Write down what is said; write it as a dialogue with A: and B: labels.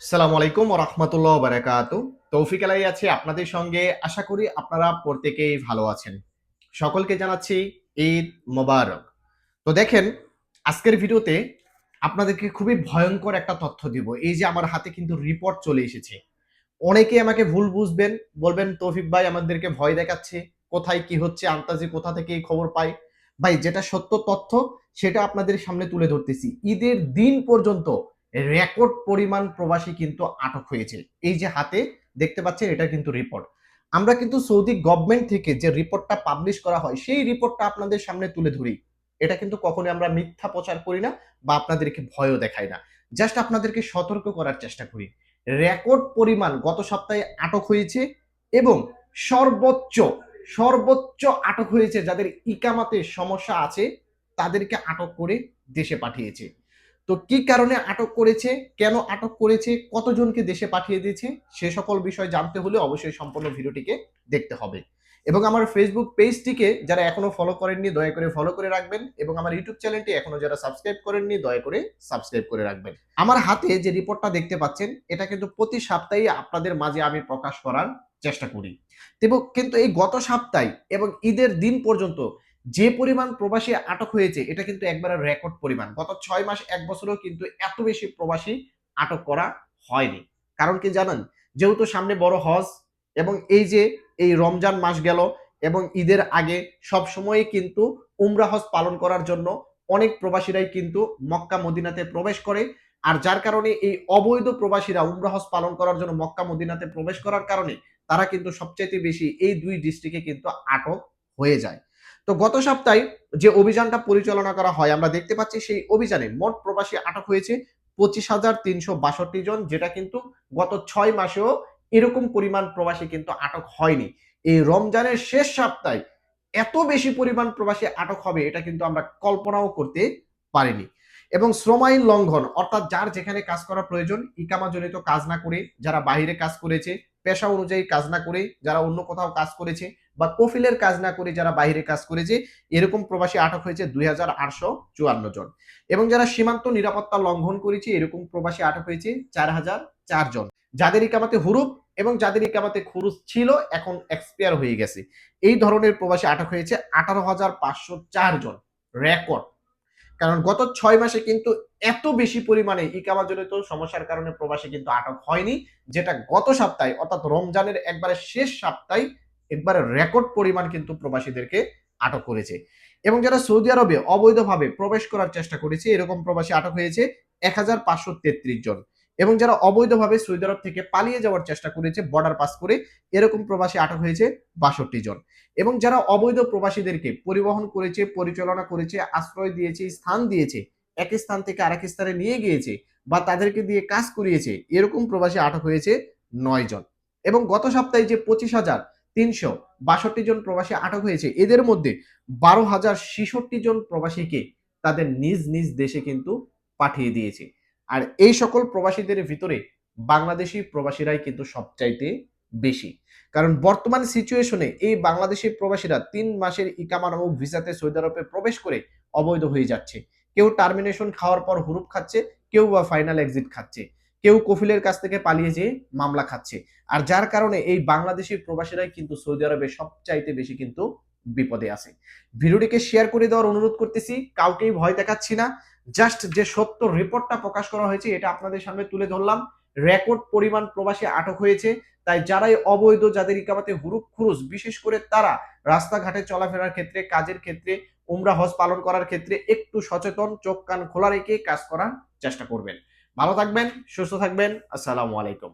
A: সালাম আলাইকুম রহমতুল্লাহ বারাকাত তৌফিক আলাই আছে আপনাদের সঙ্গে। আশা করি আপনারা প্রত্যেকেই ভালো আছেন। সকলকে জানাচ্ছি ঈদ মোবারক। তো দেখেন, আজকের ভিডিওতে আপনাদেরকে খুবই ভয়ঙ্কর একটা তথ্য দিব। এই যে আমার হাতে কিন্তু রিপোর্ট চলে এসেছে। অনেকে আমাকে ভুল বুঝবেন, বলবেন, তৌফিক ভাই, আমাদেরকে ভয় দেখাচ্ছে। কোথায় কি হচ্ছে? আন্তাজি কোথা থেকে এই খবর পাই ভাই, যেটা সত্য তথ্য, সেটা আপনাদের সামনে তুলে ধরতেছি। ঈদের দিন পর্যন্ত রেকর্ড পরিমাণ প্রবাসী কিন্তু আটক হয়েছে। এই যে হাতে দেখতে পাচ্ছেন, এটা কিন্তু রিপোর্ট আমরা কিন্তু সৌদি গভর্নমেন্ট থেকে যে রিপোর্টটা পাবলিশ করা হয়, সেই রিপোর্টটা আপনাদের সামনে তুলে ধরি। এটা কিন্তু কখনোই আমরা মিথ্যা প্রচার করি না বা আপনাদেরকে ভয়ও দেখাই না। জাস্ট আপনাদেরকে সতর্ক করার চেষ্টা করি। রেকর্ড পরিমাণ গত সপ্তাহে আটক হয়েছে এবং সর্বোচ্চ সর্বোচ্চ আটক হয়েছে যাদের ইকামাতে সমস্যা আছে, তাদেরকে আটক করে দেশে পাঠিয়েছে। তো কি কারণে আটক করেছে, কেন আটক করেছে, কতজনকে দেশে পাঠিয়ে দিয়েছে, সে সকল বিষয় জানতে হলে অবশ্যই সম্পূর্ণ ভিডিওটিকে দেখতে হবে। এবং আমার ফেসবুক পেজটিকে যারা এখনও ফলো করেননি, দয়া করে ফলো করে রাখবেন এবং আমার ইউটিউব চ্যানেলটি এখনও যারা সাবস্ক্রাইব করেননি, দয়া করে সাবস্ক্রাইব করে রাখবেন। আমার হাতে যে রিপোর্টটা দেখতে পাচ্ছেন, এটা কিন্তু প্রতি সপ্তাহে আপনাদের মাঝে আমি প্রকাশ করার চেষ্টা করি। কিন্তু এই গত সপ্তাহে এবং ঈদের দিন পর্যন্ত যে পরিমাণ প্রবাসী আটক হয়েছে, এটা কিন্তু একবারে রেকর্ড পরিমাণ। গত ছয় মাস, এক বছরেও কিন্তু এত বেশি প্রবাসী আটক করা হয়নি। কারণ কি জানেন? যেহেতু সামনে বড় হজ এবং এই যে এই রমজান মাস গেল এবং ঈদের আগে সব সময় কিন্তু উমরা হজ পালন করার জন্য অনেক প্রবাসীরাই কিন্তু মক্কা, মদিনাতে প্রবেশ করে। আর যার কারণে এই অবৈধ প্রবাসীরা উমরা হজ পালন করার জন্য মক্কা, মদিনাতে প্রবেশ করার কারণে তারা কিন্তু সবচাইতে বেশি এই দুই ডিস্ট্রিক্টে কিন্তু আটক হয়ে যায়। তো গত সপ্তাহে যে অভিযানটা পরিচালনা করা হয়, আমরা দেখতে পাচ্ছি সেই অভিযানে মোট প্রবাসী আটক হয়েছে পঁচিশ হাজার তিনশো বাষট্টি জন, যেটা কিন্তু গত ছয় মাসেও এরকম পরিমাণ প্রবাসী কিন্তু আটক হয়নি। এই রমজানের শেষ সপ্তাহে এত বেশি পরিমাণ প্রবাসী আটক হবে, এটা কিন্তু আমরা কল্পনাও করতে পারিনি। এবং শ্রম আইন লঙ্ঘন, অর্থাৎ যার যেখানে কাজ করা প্রয়োজন, ইকামাজনিত কাজ না করে, যারা বাহিরে কাজ করেছে পেশা অনুযায়ী কাজ না করে যারা অন্য কোথাও কাজ করেছে বা কফিলের কাজ না করে যারা বাইরে কাজ করেছে, এরকম প্রবাসী আটক হয়েছে দুই হাজার আটশো চুয়ান্ন জন। এবং যারা সীমান্ত নিরাপত্তা লঙ্ঘন করেছে, এরকম প্রবাসী আটক হয়েছে চার হাজার চার জন। যাদের ইকামাতে হুরুপ এবং যাদের ইকামাতে খুরুজ ছিল, এখন এক্সপায়ার হয়ে গেছে। এই ধরনের প্রবাসী আটক হয়েছে আঠারো হাজার পাঁচশো চার জন। রেকর্ড কারণ গত ছয় মাসে কিন্তু এত বেশি পরিমাণে ই ইকামাজনিত সমস্যার কারণে প্রবাসী কিন্তু আটক হয়নি, যেটা গত সপ্তাহে, অর্থাৎ রমজানের একবারে শেষ সপ্তাহে একবারে রেকর্ড পরিমাণ কিন্তু প্রবাসীদেরকে আটক করেছে। এবং যারা সৌদি আরবে অবৈধভাবে প্রবেশ করার চেষ্টা করেছে, এরকম প্রবাসী আটক হয়েছে এক হাজার পাঁচশো তেত্রিশ জন। এবং যারা অবৈধভাবে সৌদি আরব থেকে পালিয়ে যাওয়ার চেষ্টা করেছে বর্ডার পাস করে এরকম প্রবাসী আটক হয়েছে বাষট্টি জন। এবং যারা অবৈধ প্রবাসীদেরকে পরিবহন করেছে, পরিচালনা করেছে, আশ্রয় দিয়েছে, স্থান দিয়েছে, এক স্থান থেকে আরেক স্থানে নিয়ে গিয়েছে বা তাদেরকে দিয়ে কাজ করিয়েছে, এরকম প্রবাসী আটক হয়েছে নয় জন। এবং গত সপ্তাহে যে পঁচিশ হাজার তিনশো বাষট্টি জন প্রবাসী আটক হয়েছে, এদের মধ্যে বারো হাজার ছেষট্টি জন প্রবাসীকে তাদের নিজ নিজ দেশে কিন্তু পাঠিয়ে দিয়েছে। আর এই সকল প্রবাসীদের ভিতরে বাংলাদেশি প্রবাসীরাই কিন্তু সবচাইতে বেশি। কারণ বর্তমান সিচুয়েশনে এই বাংলাদেশি প্রবাসীরা তিন মাসের ইকামা নামক ভিসাতে সৌদি আরবে প্রবেশ করে অবৈধ হয়ে যাচ্ছে। কেউ টার্মিনেশন খাওয়ার পর হুরুপ খাচ্ছে, কেউ বা ফাইনাল এক্সিট খাচ্ছে। কেউ কফিলের কাছ থেকে পালিয়ে যেয়ে মামলা খাচ্ছে। আর যার কারণে এই বাংলাদেশি প্রবাসীরাই কিন্তু সৌদি আরবে সবচাইতে বেশি কিন্তু বিপদে আছে। ভিডিওটিকে শেয়ার করে দেওয়ার অনুরোধ করতেছি, কাউকেই ভয় দেখাচ্ছি না। জাস্ট যে সত্য রিপোর্টটা প্রকাশ করা হয়েছে, এটা আপনাদের সামনে তুলে ধরলাম। রেকর্ড পরিমাণ প্রবাসী আটক হয়েছে। তাই যারাই অবৈধ, যাদের ইকামাতে হুরুপ খুরুস বিশেষ করে তারা রাস্তাঘাটে চলাফেরার ক্ষেত্রে, কাজের ক্ষেত্রে, উমরা হজ পালন করার ক্ষেত্রে, একটু সচেতন চোখ কান খোলা রেখে কাজ করার চেষ্টা করবেন। ভালো থাকবেন, সুস্থ থাকবেন। আসসালামু আলাইকুম।